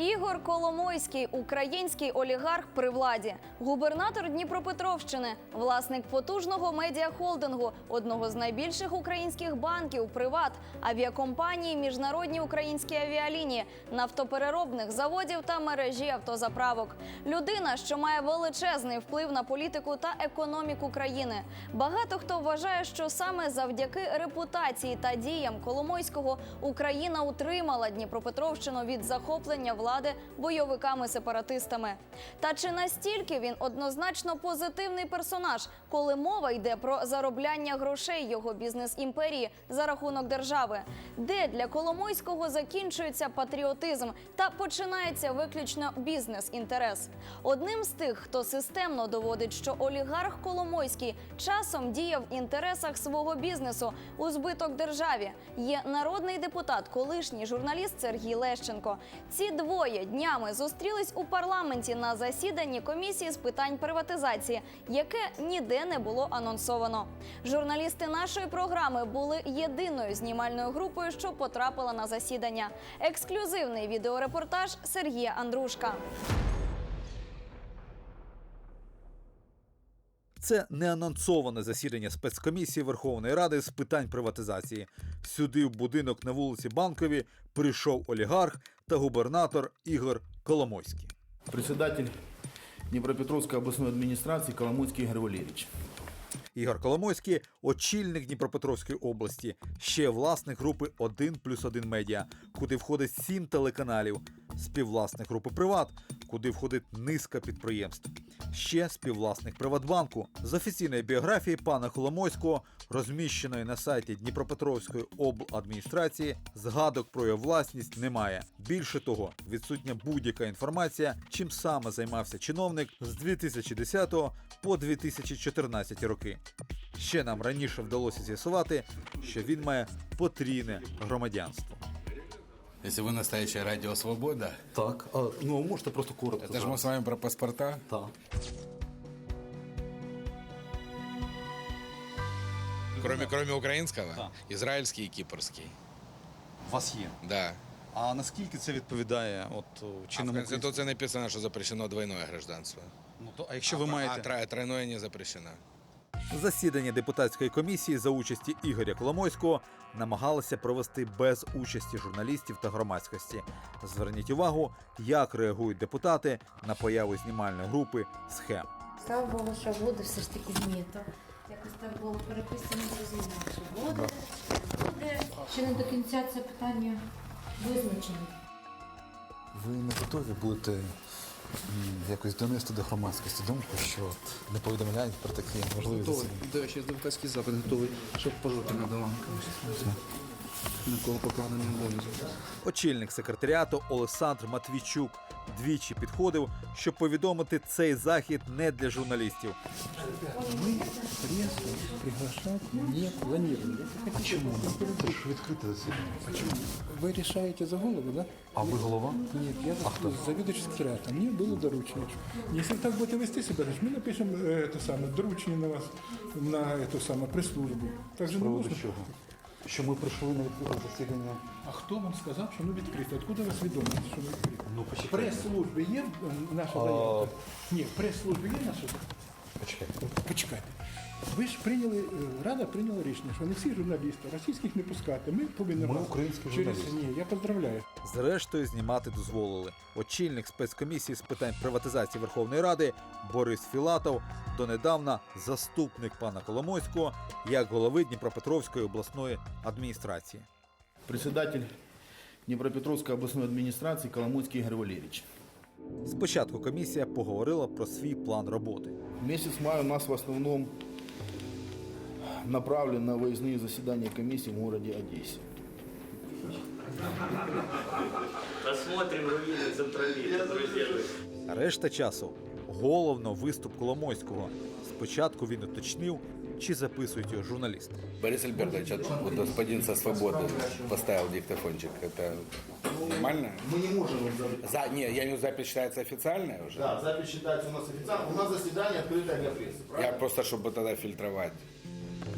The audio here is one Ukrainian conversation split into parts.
Ігор Коломойський, український олігарх при владі, губернатор Дніпропетровщини, власник потужного медіахолдингу, одного з найбільших українських банків, приват, авіакомпанії, міжнародні українські авіалінії, нафтопереробних заводів та мережі автозаправок. Людина, що має величезний вплив на політику та економіку країни. Багато хто вважає, що саме завдяки репутації та діям Коломойського Україна утримала Дніпропетровщину від захоплення влади бойовиками-сепаратистами. Та чи настільки він однозначно позитивний персонаж, коли мова йде про заробляння грошей його бізнес-імперії за рахунок держави? Де для Коломойського закінчується патріотизм та починається виключно бізнес-інтерес? Одним з тих, хто системно доводить, що олігарх Коломойський часом діяв в інтересах свого бізнесу у збиток державі, є народний депутат, колишній журналіст Сергій Лещенко. Ці двоє днями зустрілись у парламенті на засіданні комісії з питань приватизації, яке ніде не було анонсовано. Журналісти нашої програми були єдиною знімальною групою, що потрапила на засідання. Ексклюзивний відеорепортаж Сергія Андрушка. Це неанонсоване засідання спецкомісії Верховної Ради з питань приватизації. Сюди, в будинок на вулиці Банкові, прийшов олігарх та губернатор Ігор Коломойський. Председатель Днепропетровской областной администрации Коломойский Игорь Валерьевич. Ігор Коломойський очільник Дніпропетровської області, ще власник групи 1 плюс 1 медіа, куди входить сім телеканалів, співвласник групи Приват, куди входить низка підприємств. Ще співвласник Приватбанку. З офіційної біографії пана Коломойського, розміщеної на сайті Дніпропетровської обладміністрації, згадок про його власність немає. Більше того, відсутня будь-яка інформація, чим саме займався чиновник з 2010 по 2014 роки. Ще нам раніше вдалося з'ясувати, що він має потрійне громадянство. Если вы настоящее радио «Свобода», Так, а, ну можете просто коротко. это же мы зараз? с вами про паспорта. Так. Кроме, кроме украинского, Да. израильский и кипрский. У вас є. Да. А наскільки це відповідає от о, А в чинному Конституции написано, что запрещено двойное гражданство. Ну, то, а якщо ви а, маєте. а тро- тройное не запрещено. Засідання депутатської комісії за участі Ігоря Коломойського намагалися провести без участі журналістів та громадськості. Зверніть увагу, як реагують депутати на появу знімальної групи схем. Слава Богу, що буде все ж таки знято. Якось так було переписано зрозуміло, що буде, чи не буде. Ще не до кінця це питання визначено. Ви не готові будете м, якось донести до громадськості думку, що от не повідомляють про такі можливі Готовий. засідання? До речі, адвокатський запит готовий, щоб пожити над Іванком. На кого покладений обов'язок. Очільник секретаріату Олександр Матвійчук двічі підходив, щоб повідомити цей захід не для журналістів. Прессу приглашать не планировали. А чому? Це ж відкрите засідання. Вы решаете за голову, да? А ви голова? Нет, я заведующий секретаря. Мне было доручено. Если так будете вести себя, значит, мы напишем э, это самое, доручение на вас, на эту самую пресс-службу. Так же не Приводу можна? чого? Що ми прийшли на відкрите засідання? А хто вам сказав, що воно відкрите? Откуда у вас відомість, що воно відкрите? Ну, В почекайте. прес-службі є е, наша заявка? Ні, в прес-службі є наша заявка? Почекайте. Почекайте. Ви ж прийняли, е, Рада прийняла рішення, що не всі журналісти, російських не пускати. Ми повинні Ми українські через... журналісти. Ні, я поздравляю. Зрештою, знімати дозволили. Очільник спецкомісії з питань приватизації Верховної Ради Борис Філатов, донедавна заступник пана Коломойського як голови Дніпропетровської обласної адміністрації. Председатель Днепропетровской областной администрации Коломойский Игорь Валерьевич. Спочатку комісія поговорила про свій план роботи. Месяц мая у нас в основном направлен на выездные заседания комиссии в городе Одессе. Посмотрим руины Централита, друзья. Решта часу головно виступ Коломойського. Спочатку він уточнив, чи записують його журналісти. Борис Альбертович, вот господин со свободы поставил диктофончик. Это нормально? Мы не можем вам За, не, я имею в виду, запись считается официальная уже? Да, запись считается у нас официально. У нас заседание открытое для прессы. Я просто, чтобы тогда фильтровать.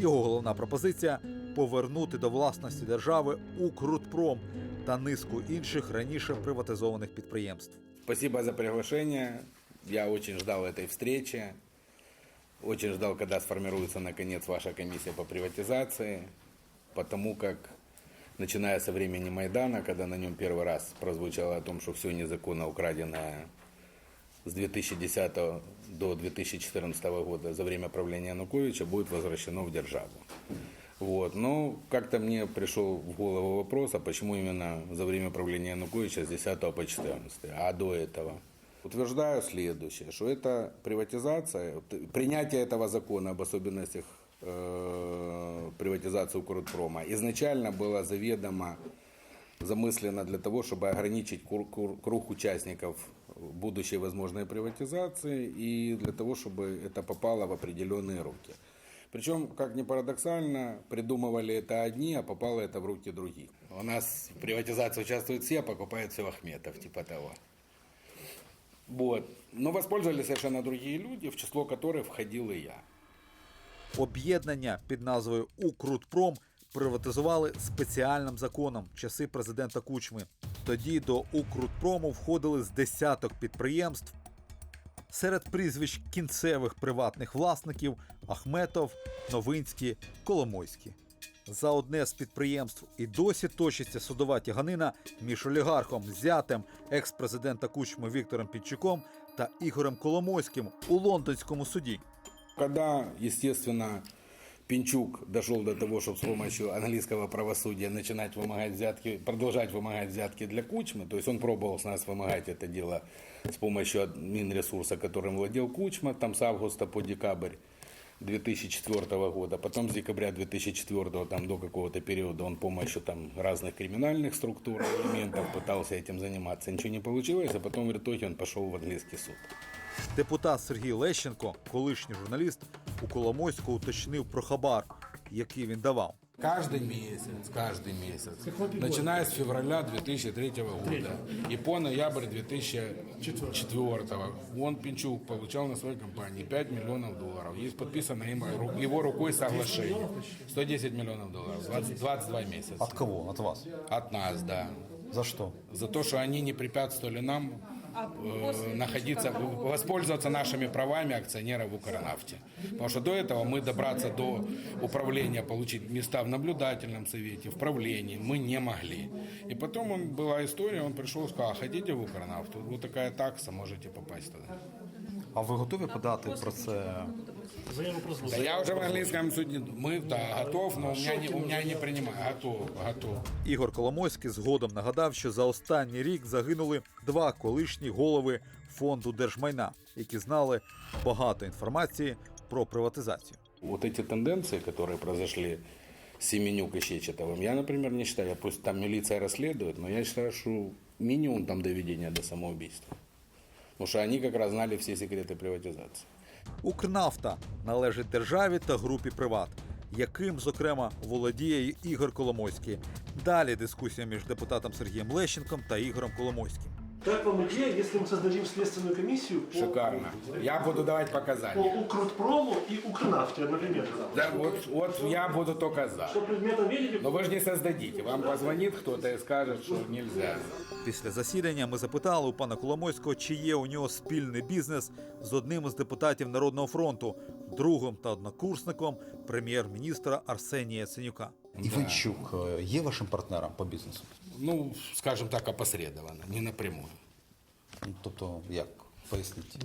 Його головна пропозиція повернути до власності держави Укрутпром та низку інших раніше приватизованих підприємств. Спасибо за приглашение. Я очень ждал этой встречи. Очень ждал, когда сформируется наконец ваша комиссия по приватизации. Потому как, начиная со времени Майдана, когда на нем первый раз прозвучало о том, что все незаконно украденное с 2010 до 2014 года за время правления Януковича будет возвращено в державу. Вот. Но как-то мне пришел в голову вопрос, а почему именно за время правления Януковича с 10 по 14, а до этого? Утверждаю следующее, что это приватизация, принятие этого закона об особенностях э, приватизации Укрпрома изначально было заведомо замыслено для того, чтобы ограничить круг участников будущей возможной приватизации и для того, чтобы это попало в определенные руки. Причем, как ни парадоксально, придумывали это одни, а попало это в руки других. У нас в приватизации участвуют все, а покупает все Ахметов, типа того. Вот. Но воспользовались совершенно другие люди, в число которых входил и я. Об'єднання під назвою Укрутпром приватизували спеціальним законом в часи президента Кучми. Тоді до Укрутпрому входили з десяток підприємств. Серед прізвищ кінцевих приватних власників Ахметов, Новинський, Коломойський. За одне з підприємств і досі точиться судова тяганина між олігархом, зятем екс-президента Кучми Віктором Підчуком та Ігорем Коломойським у лондонському суді. Когда, естественно, Пинчук дошел до того, чтобы с помощью английского правосудия начинать вымогать взятки, продолжать вымогать взятки для Кучмы, то есть он пробовал с нас вымогать это дело с помощью админресурса, которым владел Кучма, там с августа по декабрь 2004 года, потом с декабря 2004 там, до какого-то периода он помощью там, разных криминальных структур, элементов пытался этим заниматься, ничего не получилось, а потом в итоге он пошел в английский суд. Депутат Сергій Лещенко, колишній журналіст, у Коломойську уточнив про хабар, який він давав. Каждый месяц, каждый месяц, начиная с февраля 2003 года и по ноябрь 2004, он, Пинчук, получал на своей компании 5 миллионов долларов. Есть подписано им, его рукой соглашение. 110 миллионов долларов, 20 22 месяца. От кого? От вас? От нас, да. За що? За то, что они не препятствовали нам э, находиться, воспользоваться нашими правами акционеров в Укрнафте. Потому что до этого мы добраться до управления, получить места в наблюдательном совете, в правлении мы не могли. И потом он, была история, он пришел и сказал, «А хотите в Укрнафту? Вот такая такса, можете попасть туда. А ви готові подати про це? Да я уже в английском суде, мы, да, готов, но у меня не, у меня не принимают. Готов, готов. Ігор Коломойський згодом нагадав, що за останній рік загинули два колишні голови фонду держмайна, які знали багато інформації про приватизацію. Вот эти тенденции, которые произошли с Семенюк и Щечетовым, я, например, не считаю, пусть там милиция расследует, но я считаю, что минимум там доведения до самоубийства. Потому что они как раз знали все секреты приватизации. Укрнафта належить державі та групі Приват, яким, зокрема, володіє Ігор Коломойський. Далі дискусія між депутатом Сергієм Лещенком та Ігорем Коломойським. Как вам идея, если мы создадим следственную комиссию по, Шикарно. Я буду давать по показания. Укртпрому и Укрнафте одновременно? Да, вот, вот я буду только за. Что предметом видели? Но вы же не создадите. Вам позвонит кто-то и скажет, что нельзя. Після засідання ми запитали у пана Коломойського, чи є у нього спільний бізнес з одним із депутатів Народного фронту, другом та однокурсником прем'єр-міністра Арсенія Яценюка. Іванчук е, є вашим партнером по бізнесу? Ну, скажем так, опосредованно, не напрямую. Ну, Тобто, як? Поясніть.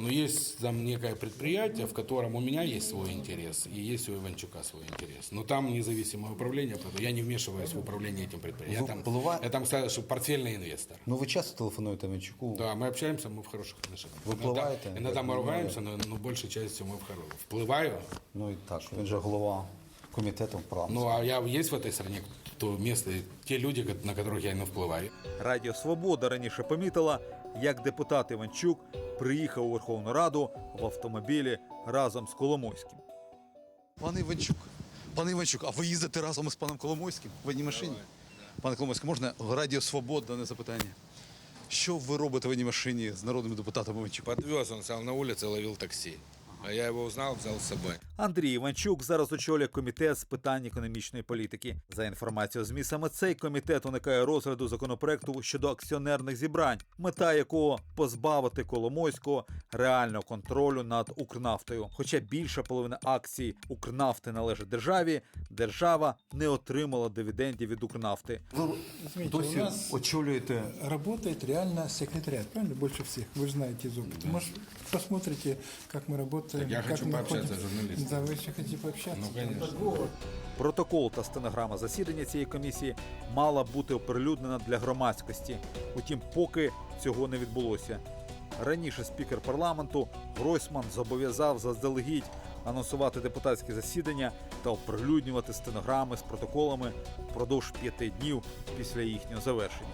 Но есть там некое предприятие, в котором у меня есть свой интерес, и есть у Иванчука свой интерес. Но там независимое управление, поэтому я не вмешиваюсь в управление этим предприятием. Я Вы там, плыва- я там сказал, что портфельный инвестор. Ну ви часто телефонуєте Іванчуку? Да, мы общаемся, мы в хороших отношениях. Выплываете? Иногда, иногда мы ругаемся, но, но большей частью мы в хороших. Вплываю. Ну і так, він же голова комітету парламенту. Ну, а я есть в этой стране то место, и те люди, ко- на которых я и не вплываю. Радіо Свобода раніше помітила, як депутат Іванчук приїхав у Верховну Раду в автомобілі разом з Коломойським. Пане Іванчук, пане Іванчук, а ви їздите разом із паном Коломойським в одній машині? Пане Коломойський, можна Радіо Свобода дане запитання? Що ви робите в одній машині з народним депутатом Іванчуком? Подвез, он стал на улице, ловил такси. А я его узнал, взял с собой. Андрій Іванчук зараз очолює комітет з питань економічної політики. За інформацією ЗМІ, саме цей комітет уникає розгляду законопроекту щодо акціонерних зібрань, мета якого позбавити Коломойського реального контролю над Укрнафтою. Хоча більша половина акцій Укрнафти належить державі, держава не отримала дивідендів від Укрнафти. Извините, у нас очолюєте работает реально секретариат, правильно, больше всех. Вы же знаете из опыта. Может, посмотрите, как мы работаем. Так я как хочу мы пообщаться находим- с журналистами. Да, вы еще хотите пообщаться? Ну, конечно. Протокол та стенограма засідання цієї комісії мала бути оприлюднена для громадськості. Утім, поки цього не відбулося. Раніше спікер парламенту Гройсман зобов'язав заздалегідь анонсувати депутатські засідання та оприлюднювати стенограми з протоколами впродовж п'яти днів після їхнього завершення.